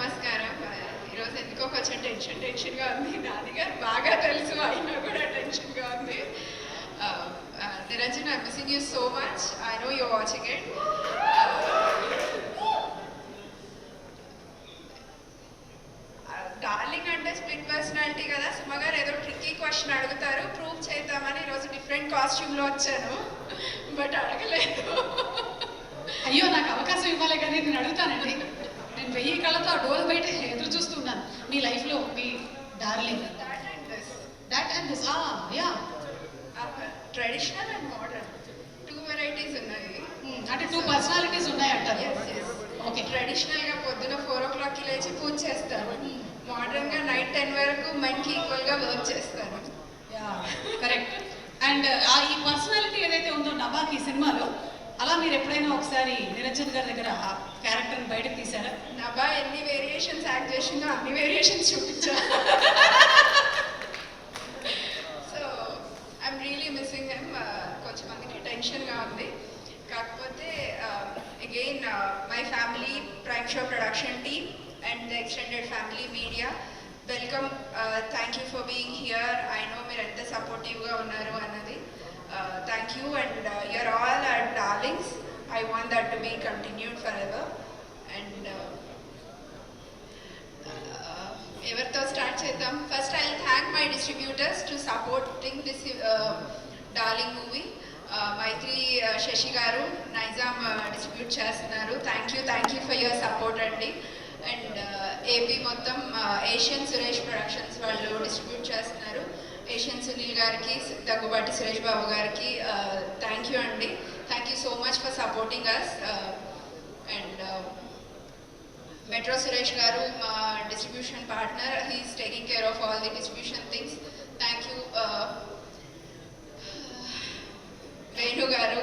నమస్కారం ఈరోజు ఎందుకో కొంచెం టెన్షన్ టెన్షన్గా ఉంది. నాది గారు బాగా తెలుసు అయినా కూడా టెన్షన్గా ఉంది. Niranjan I missing you so much I know you watching it darling అంటే స్ప్లిట్ పర్సనాలిటీ కదా. సుమ గారు ఏదో ట్రిక్కీ క్వశ్చన్ అడుగుతారు. ప్రూవ్ చేద్దామని ఈరోజు డిఫరెంట్ కాస్ట్యూమ్లో వచ్చాను. బట్ అడగలేదు. అయ్యో నాకు అవకాశం ఇవ్వాలి కానీ నేను అడుగుతానండి. నేను వెయ్యి కళ్ళతో ఆ డోర్ బయట ఎదురు చూస్తున్నాను. మీ లైఫ్లో మీ darling. That and this ya traditional and modern two varieties ఉన్నాయి. అంటే టూ పర్సనాలిటీస్ ఉన్నాయంటారు ఓకే ట్రెడిషనల్గా పొద్దున ఫోర్ ఓ క్లాక్కి లేచి పూజ చేస్తాను మోడర్న్గా నైట్ టెన్ వరకు మెన్కి ఈక్వల్గా వర్క్ చేస్తాను యా కరెక్ట్ అండ్ ఈ పర్సనాలిటీ ఏదైతే ఉందో నవాకి ఈ సినిమాలో మీరు ఎప్పుడైనా ఒకసారి నిరంజన్ గారి దగ్గర ఆ క్యారెక్టర్ని బయటకు తీసారా నబా ఎన్ని వేరియేషన్స్ యాక్ట్ చేసిందో అన్ని వేరియేషన్స్ చూపించా. So I'm really missing him కొంచెం మందికి టెన్షన్గా ఉంది. కాకపోతే again my family prime show production team and the extended family media welcome thank you for being here I know మీరు ఎంత సపోర్టివ్గా ఉన్నారు అన్నది. Thank you and you're all I want I to be continued forever. Continued forever and ఎవరితో start చేద్దాం? First I thank my distributors to supporting this darling movie Mythri Sasi గారు Nizam distribute చేస్తున్నారు. Thank you thank you for your support అండి and AP మొత్తం Asian Suresh productions వాళ్ళు distribute చేస్తున్నారు. Asian Sunil గారికి దగ్గుబాటి సురేష్ బాబు గారికి థ్యాంక్ యూ అండి so much for supporting us. Uh, and uh, Metro Suresh Garu, distribution partner, he's taking care of all the distribution things. Thank you, uh, Venu Garu,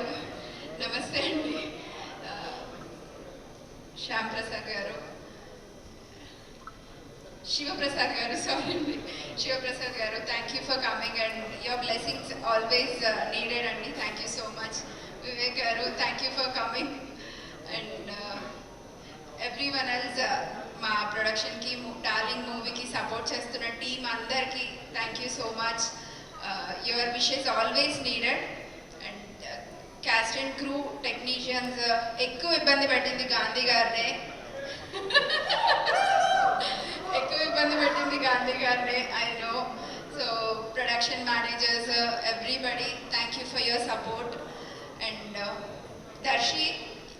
Namaste, uh, Shyam Prasad Garu, Shiva Prasad Garu, sorry, Shiva Prasad Garu, thank you for coming and your blessings always uh, needed, Andy. Thank you so much. గారు thank you for coming and everyone else మా ప్రొడక్షన్కి darling మూవీకి support చేస్తున్న team అందరికీ thank you so much your wishes always needed and cast and crew technicians ఎక్కువ ఇబ్బంది పెట్టింది గాంధీ గారినే ఎక్కువ ఇబ్బంది పెట్టింది గాంధీ గారినే I know so production managers everybody thank you for your support and Darshi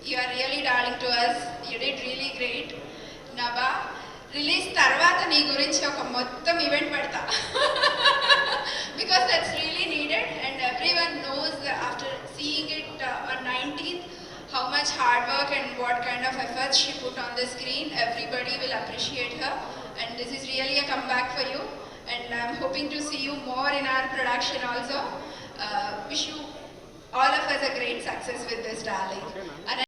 you are really darling to us you did really great Nabha release తర్వాత నీ గురించి ఒక మొత్తం ఈవెంట్ పెడతా because that's really needed and everyone knows after seeing it on nineteenth how much hard work and what kind of efforts she put on the screen. Everybody will appreciate her, and this is really a comeback for you. And I'm hoping to see you more in our production also. Uh, wish you all of us a great success with this, darling. And